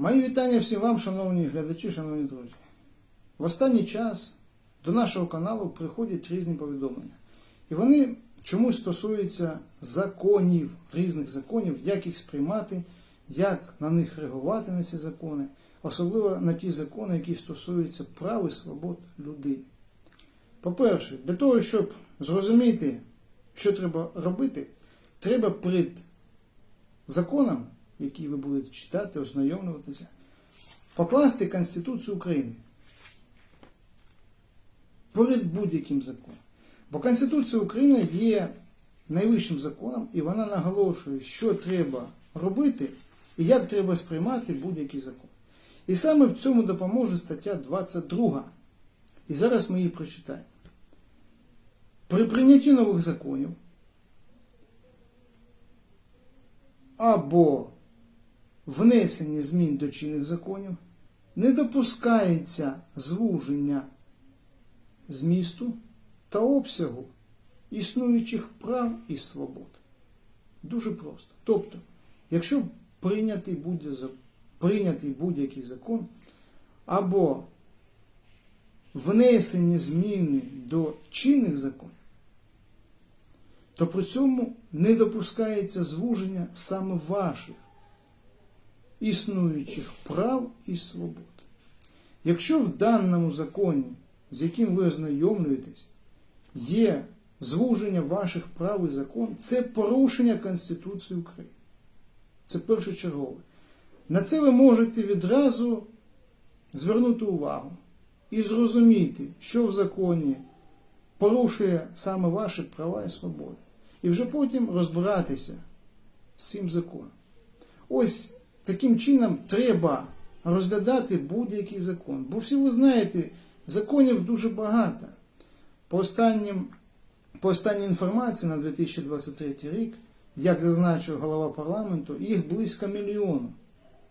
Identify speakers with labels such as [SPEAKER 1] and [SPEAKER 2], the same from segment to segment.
[SPEAKER 1] Мої вітання всім вам, шановні глядачі, шановні друзі. В останній час до нашого каналу приходять різні повідомлення. І вони чомусь стосуються законів, різних законів, як їх сприймати, як на них реагувати на ці закони, особливо на ті закони, які стосуються прав і свобод людини. По-перше, для того, щоб зрозуміти, що треба робити, треба перед законом, який ви будете читати, ознайомлюватися, покласти Конституцію України перед будь-яким законом. Бо Конституція України є найвищим законом, і вона наголошує, що треба робити і як треба сприймати будь-який закон. І саме в цьому допоможе стаття 22. І зараз ми її прочитаємо. При прийнятті нових законів або внесенні змін до чинних законів не допускається звуження змісту та обсягу існуючих прав і свобод. Дуже просто. Тобто, якщо прийнятий будь- прийнятий будь-який закон або внесені зміни до чинних законів, то при цьому не допускається звуження саме ваших існуючих прав і свобод. Якщо в даному законі, з яким ви ознайомлюєтесь, є звуження ваших прав і закон, це порушення Конституції України. Це першочергове. На це ви можете відразу звернути увагу і зрозуміти, що в законі порушує саме ваші права і свободи. І вже потім розбиратися з цим законом. Ось таким чином треба розглядати будь-який закон. Бо всі ви знаєте, законів дуже багато. По, останнім, по останній інформації на 2023 рік, як зазначив голова парламенту, їх близько мільйону.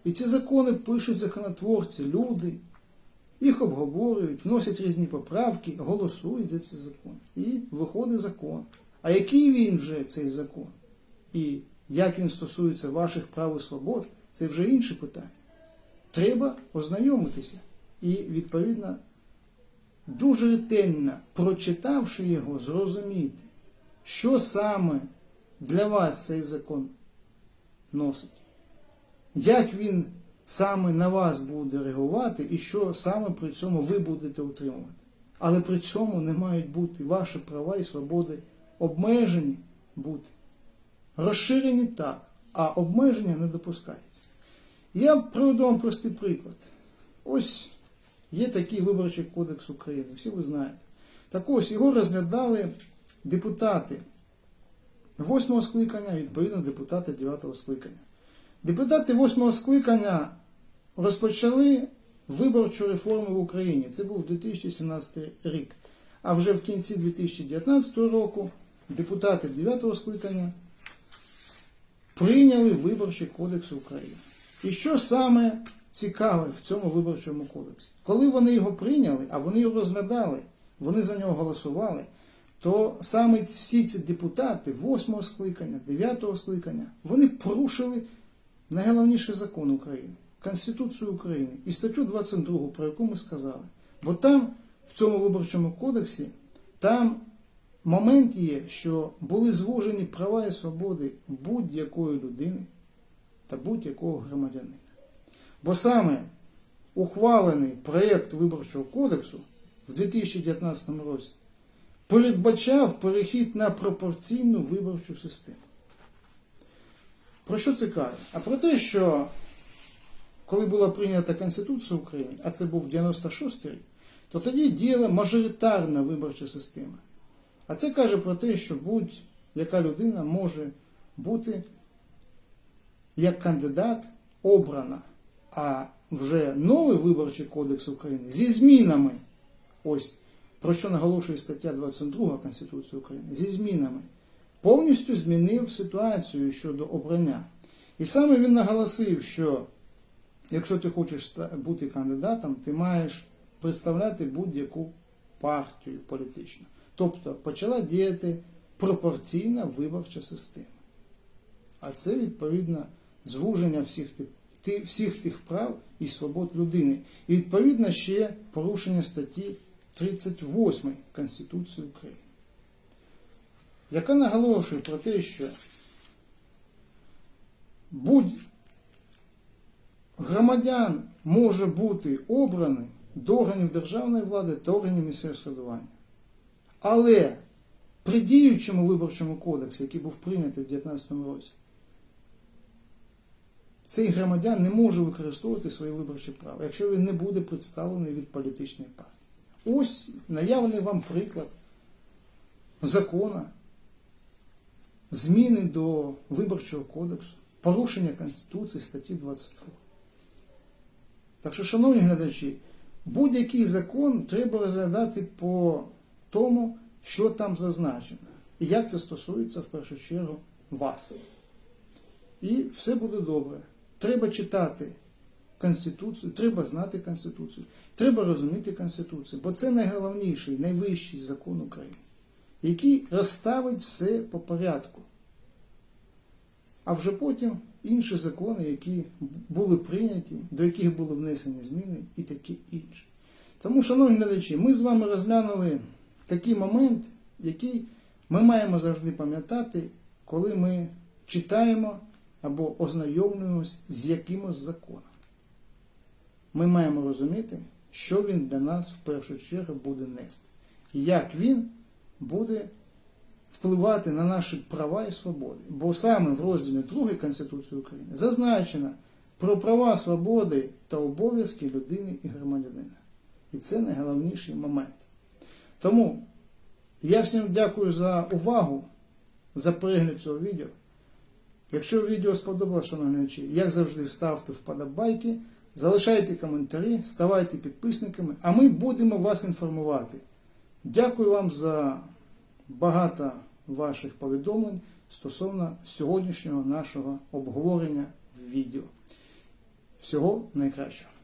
[SPEAKER 1] І ці закони пишуть законотворці, люди, їх обговорюють, вносять різні поправки, голосують за ці закони. І виходить закон. А який він вже цей закон? І як він стосується ваших прав і свобод, це вже інше питання. Треба ознайомитися і, відповідно, дуже ретельно, прочитавши його, зрозуміти, що саме для вас цей закон носить, як він саме на вас буде реагувати і що саме при цьому ви будете утримувати. Але при цьому не мають бути ваші права і свободи обмежені бути. Розширені так, а обмеження не допускається. Я приведу вам простий приклад. Ось є такий виборчий кодекс України, всі ви знаєте. Так ось його розглядали депутати 8 скликання, відповідно, депутати 9 скликання. Депутати 8 скликання розпочали виборчу реформу в Україні. Це був 2017 рік. А вже в кінці 2019 року депутати 9 скликання прийняли Виборчий кодекс України. І що саме цікаве в цьому виборчому кодексі? Коли вони його прийняли, а вони його розглядали, вони за нього голосували, то саме всі ці депутати 8 скликання, 9 скликання, вони порушили найголовніший закон України Конституцію України і статтю 22, про яку ми сказали. Бо там, в цьому виборчому кодексі, там момент є, що були звужені права і свободи будь-якої людини та будь-якого громадянина. Бо саме ухвалений проєкт Виборчого кодексу в 2019 році передбачав перехід на пропорційну виборчу систему. Про що це каже? А про те, що коли була прийнята Конституція України, а це був 96 рік, то тоді діяла мажоритарна виборча система. А це каже про те, що будь-яка людина може бути як кандидат обрана. А вже новий виборчий кодекс України зі змінами, ось про що наголошує стаття 22 Конституції України, зі змінами, повністю змінив ситуацію щодо обрання. І саме він наголосив, що якщо ти хочеш бути кандидатом, ти маєш представляти будь-яку партію політичну. Тобто почала діяти пропорційна виборча система. А це відповідно звуження всіх тих ти- всіх тих прав і свобод людини. І відповідно ще порушення статті 38 Конституції України, яка наголошує про те, що будь громадян може бути обраний до органів державної влади та органів місцевого самоврядування. Але при діючому виборчому кодексі, який був прийнятий в 2019 році, цей громадян не може використовувати свої виборчі права, якщо він не буде представлений від політичної партії. Ось наявний вам приклад закона, зміни до виборчого кодексу, порушення Конституції статті 22. Так що, шановні глядачі, будь-який закон треба розглядати по тому, що там зазначено, і як це стосується в першу чергу вас. І все буде добре. Треба читати Конституцію, треба знати Конституцію, треба розуміти Конституцію, бо це найголовніший, найвищий закон України, який розставить все по порядку. А вже потім інші закони, які були прийняті, до яких були внесені зміни і таке інше. Тому, шановні глядачі, ми з вами розглянули такий момент, який ми маємо завжди пам'ятати, коли ми читаємо або ознайомлюємося з якимось законом. Ми маємо розуміти, що він для нас в першу чергу буде нести, як він буде впливати на наші права і свободи. Бо саме в розділі 2 Конституції України зазначено про права, свободи та обов'язки людини і громадянина. І це найголовніший момент. Тому я всім дякую за увагу, за перегляд цього відео. Якщо відео сподобалося, шановні як завжди, ставте вподобайки, залишайте коментарі, ставайте підписниками, а ми будемо вас інформувати. Дякую вам за багато ваших повідомлень стосовно сьогоднішнього нашого обговорення в відео. Всього найкращого.